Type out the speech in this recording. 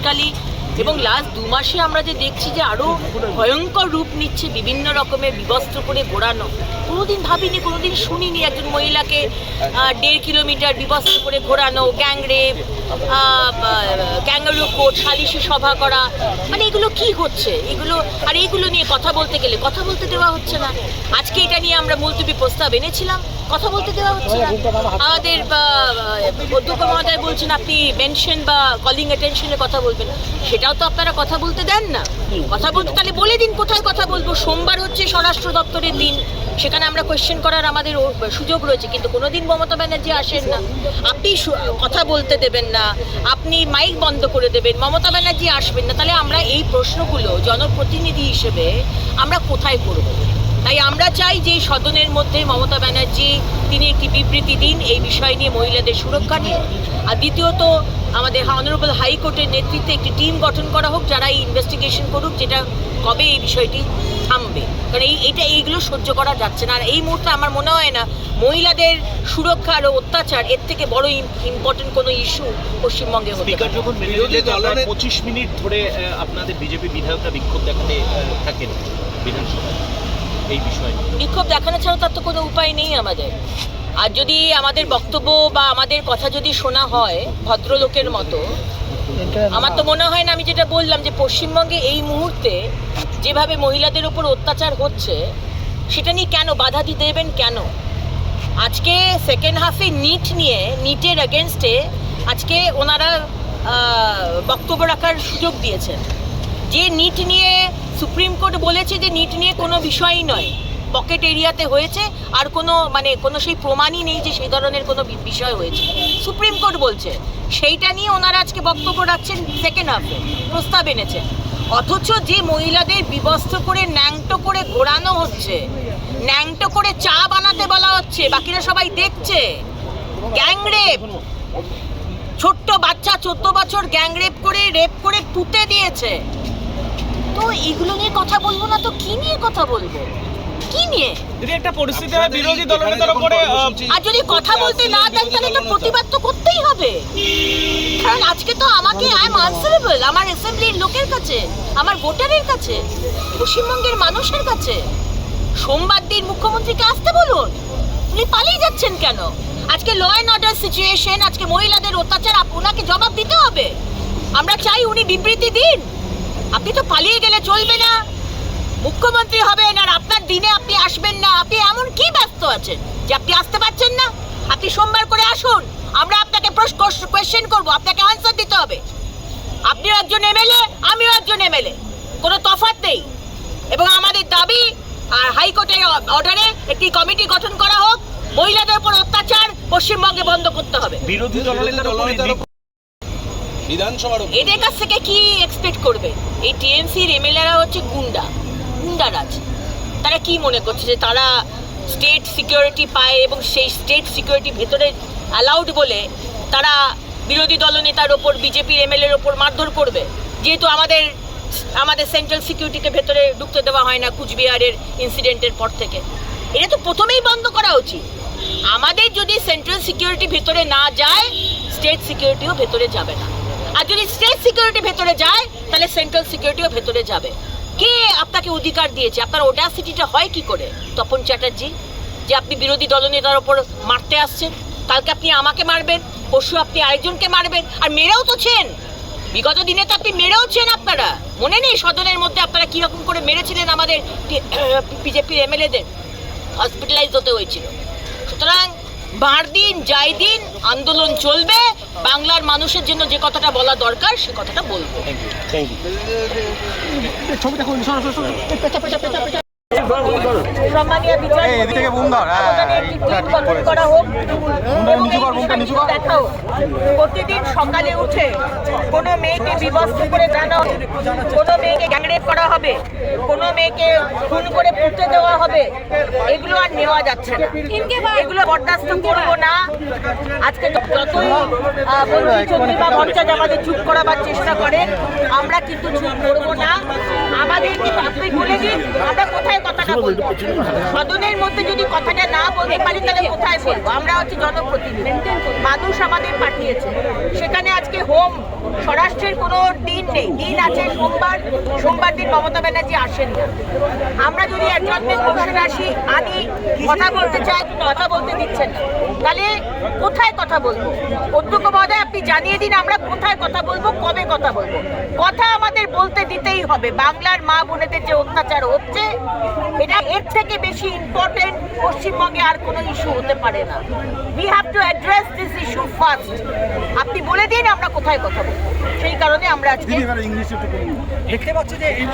Basically এবং last দু মাসে আমরা যে দেখছি যে আরও ভয়ঙ্কর রূপ নিচ্ছে বিভিন্ন রকমের বিবস্ত্র করে ঘোরানো কোনোদিন ভাবিনি, কোনোদিন শুনিনি একজন মহিলাকে দেড় কিলোমিটার বিবস্ত্র করে ঘোরানো গ্যাংরেপ ক্যাঙ্গারু কোর্ট সালিশি সভা করা। মানে এগুলো কি হচ্ছে? এগুলো, আর এইগুলো নিয়ে কথা বলতে গেলে, কথা বলতে দেওয়া হচ্ছে না। আজকে এটা নিয়ে আমরা মুলতবি প্রস্তাব এনেছিলাম, কথা বলতে দেওয়া হচ্ছে না। আমাদের অধ্যক্ষ মহোদয় বলছেন আপনি মেনশন বা কলিং অ্যাটেনশনের কথা বলবেন। সেটাও তো আপনারা কথা বলতে দেন না। কথা বলতে তাহলে বলে দিন কোথায় কথা বলব? সোমবার হচ্ছে স্বরাষ্ট্র দপ্তরের দিন। সেখানে আমরা কোয়েশ্চেন করার আমাদের সুযোগ রয়েছে কিন্তু কোনোদিন মমতা ব্যানার্জি আসেন না। আপনি কথা বলতে দেবেন না। আপনি মাইক বন্ধ করে দেবেন। মমতা ব্যানার্জি আসবেন না। তাহলে আমরা এই প্রশ্নগুলো জনপ্রতিনিধি হিসেবে আমরা কোথায় করব? তাই আমরা চাই যে এই সদনের মধ্যে মমতা ব্যানার্জি তিনি একটি বিবৃতি দিন এই বিষয় নিয়ে মহিলাদের সুরক্ষা নিয়ে। আর দ্বিতীয়ত আমাদের অনারেবল হাইকোর্টের নেতৃত্বে একটি টিম গঠন করা হোক যারা এই ইনভেস্টিগেশন করুক যেটা কবে এই বিষয়টি থামবে। কারণ এই এটা এইগুলো সহ্য করা যাচ্ছে না। আর এই মুহূর্তে আমার মনে হয় না মহিলাদের সুরক্ষা আর অত্যাচার এর থেকে বড় ইম্পর্টেন্ট কোনো ইস্যু পশ্চিমবঙ্গে হতে স্পিকার পারে। যখন বিরোধী পঁচিশ মিনিট ধরে আপনাদের বিজেপি বিধায়করা বিক্ষোভ দেখাতে থাকেন বিধানসভায়। এই বিষয়ে বিক্ষোভ দেখানো ছাড়া তার তো কোনো উপায় নেই আমাদের। আর যদি আমাদের বক্তব্য বা আমাদের কথা যদি শোনা হয় ভদ্রলোকের মতো আমার তো মনে হয় না আমি যেটা বললাম যে পশ্চিমবঙ্গে এই মুহূর্তে যেভাবে মহিলাদের উপর অত্যাচার হচ্ছে সেটা নিয়ে কেন বাধা দিতে দেবেন কেন? আজকে সেকেন্ড হাফে নিট নিয়ে নিটের এগেনস্টে আজকে ওনারা বক্তব্য রাখার সুযোগ দিয়েছেন। যে নিট নিয়ে সুপ্রিম কোর্ট বলেছে যে নিট নিয়ে কোনো বিষয়ই নয়। পকেট এরিয়াতে হয়েছে, আর কোনো মানে কোনো সেই প্রমাণই নেই যে সেই ধরনের কোনো বিষয় হয়েছে। সুপ্রিম কোর্ট বলছে, সেইটা নিয়ে ওনারা আজকে বক্তব্য রাখছেন সেকেন্ড হাফে প্রস্তাব এনেছেন। অথচ যে মহিলাদের বিবস্ত্র করে ন্যাংটো করে ঘোরানো হচ্ছে, ন্যাংটো করে চা বানাতে বলা হচ্ছে, বাকিরা সবাই দেখছে। গ্যাংরেপ ছোট্ট বাচ্চা চোদ্দ বছর গ্যাংরেপ করে রেপ করে পুঁতে দিয়েছে। তো এগুলো নিয়ে কথা বলব না? তো কি নিয়ে কথা বলব? কি নিয়ে? যদি একটা পরিস্থিতি হয় বিরোধী দলনেতার উপরে আর যদি কথা বলতে না দেন তাহলে তো প্রতিবাদ তো করতেই হবে। কারণ আজকে তো আমাকে আই এম আনসারেবল আমার অ্যাসেম্বলির লোকের কাছে আমার ভোটারের কাছে পশ্চিমবঙ্গের মানুষের কাছে। সোমবার দিন মুখ্যমন্ত্রীকে আসতে বলুন উনি পালিয়ে যাচ্ছেন কেন? আজকে ল অ্যান্ড অর্ডার সিচুয়েশন আজকে মহিলাদের অত্যাচার ওনাকে জবাব দিতে হবে। আমরা চাই উনি বিবৃতি দিন। আপনি তো পালিয়ে গেলে চলবে না। মুখ্যমন্ত্রী হবেন আর আপনার দিনে আপনি আসবেন না। আপনি এমন কি ব্যস্ত আছেন যে আপনি আসতে পারছেন না? আপনি সোমবার করে আসুন আমরা আপনাকে কোয়েশ্চেন করব আপনাকে আনসার দিতে হবে। আপনিও একজন এমএলএ আমিও একজন এমএলএ। কোনো তফাৎ নেই। এবং আমাদের দাবি আর হাইকোর্টের অর্ডারে একটি কমিটি গঠন করা হোক। মহিলাদের উপর অত্যাচার পশ্চিমবঙ্গে বন্ধ করতে হবে। বিরোধী দলনেতার দলনেতার উপর- বিধানসভার এদের কাছ থেকে কি এক্সপেক্ট করবে? এই টিএমসির এমএলএরা হচ্ছে গুন্ডা গুন্ডারাজ তারা কি মনে করছে যে তারা স্টেট সিকিউরিটি পায় এবং সেই স্টেট সিকিউরিটি ভেতরে অ্যালাউড বলে তারা বিরোধী দলনেতার ওপর, বিজেপির এমএলএর ওপর মারধর করবে? যেহেতু আমাদের আমাদের সেন্ট্রাল সিকিউরিটিকে ভেতরে ঢুকতে দেওয়া হয় না কুচবিহারের ইনসিডেন্টের পর থেকে। এটা তো প্রথমেই বন্ধ করা উচিত। আমাদের যদি সেন্ট্রাল সিকিউরিটি ভেতরে না যায় স্টেট সিকিউরিটিও ভেতরে যাবে না। আর যদি স্টেট সিকিউরিটি ভেতরে যায়, তাহলে সেন্ট্রাল সিকিউরিটিও ভেতরে যাবে। কে আপনাকে অধিকার দিয়েছে? আপনার ওডাসিটিটা হয় কি করে? তপন চ্যাটার্জি, যে আপনি বিরোধী দলনেতার ওপর মারতে আসছেন, কালকে আপনি আমাকে মারবেন, পরশু আপনি আরেকজনকে মারবেন, আর মেরেও তো ছেন। বিগত দিনে তো আপনি মেরেওছেন আপনারা। মনে নেই সদনের মধ্যে আপনারা কীরকম করে মেরেছিলেন আমাদের বিজেপির এমএলএদের? হসপিটালাইজ হতে হয়েছিল। সুতরাং বার দিন যাই দিন আন্দোলন চলবে। বাংলার মানুষের জন্য যে কথাটা বলা দরকার সে কথাটা বলব। সম্মানীয় বিচার এই, এদিক থেকে বুম ধর, হ্যাঁ। করা হোক। দেখাও। প্রতিদিন সকালে উঠে কোনো মেয়েকে বিবস্ত্র করে জানা কোনো মেয়েকে গ্যাংরেপ করা হবে কোনো মেয়েকে খুন করে পুঁতে দেওয়া হবে এগুলো আর নেওয়া যাচ্ছে না। এগুলো বরদাস্ত করব না। আজকে যতই আহ, মন্ত্রী চন্দ্রী মঞ্চাজ আমাদের চুপ করাবার চেষ্টা করে আমরা কিন্তু চুপ করব না। আপনি বলে দিন আমরা কোথায় কথাটা বলব? সদনের মধ্যে যদি কথাটা না বলতে পারি তাহলে কোথায় বলব? আমরা হচ্ছে জনপ্রতিনিধি। মানুষ আমাদের পাঠিয়েছে। সেখানে আজকে হোম স্বরাষ্ট্রের কোনো দিন নেই। দিন আছে সোমবার সোমবার দিন মমতা ব্যানার্জি আসেন না। আমরা যদি অ্যাডজমেন্ট মোশন আসি আনি কথা বলতে চাই কথা বলতে দিচ্ছেন না। তাহলে কোথায় কথা বলব? অধ্যক্ষ মহোদয় আপনি জানিয়ে দিন আমরা কোথায় কথা বলব কবে কথা বলব? কথা আমাদের বলতে হবে। বাংলার মা বোনেদের যে অত্যাচার হচ্ছে এটা এর থেকে বেশি ইম্পর্টেন্ট পশ্চিমবঙ্গে আর কোনো ইস্যু হতে পারে না। We have to address this issue first আপনি বলে দিন আমরা কোথায় কথা বলব। সেই কারণে আমরা আজকে দেখতে পাচ্ছি যে এই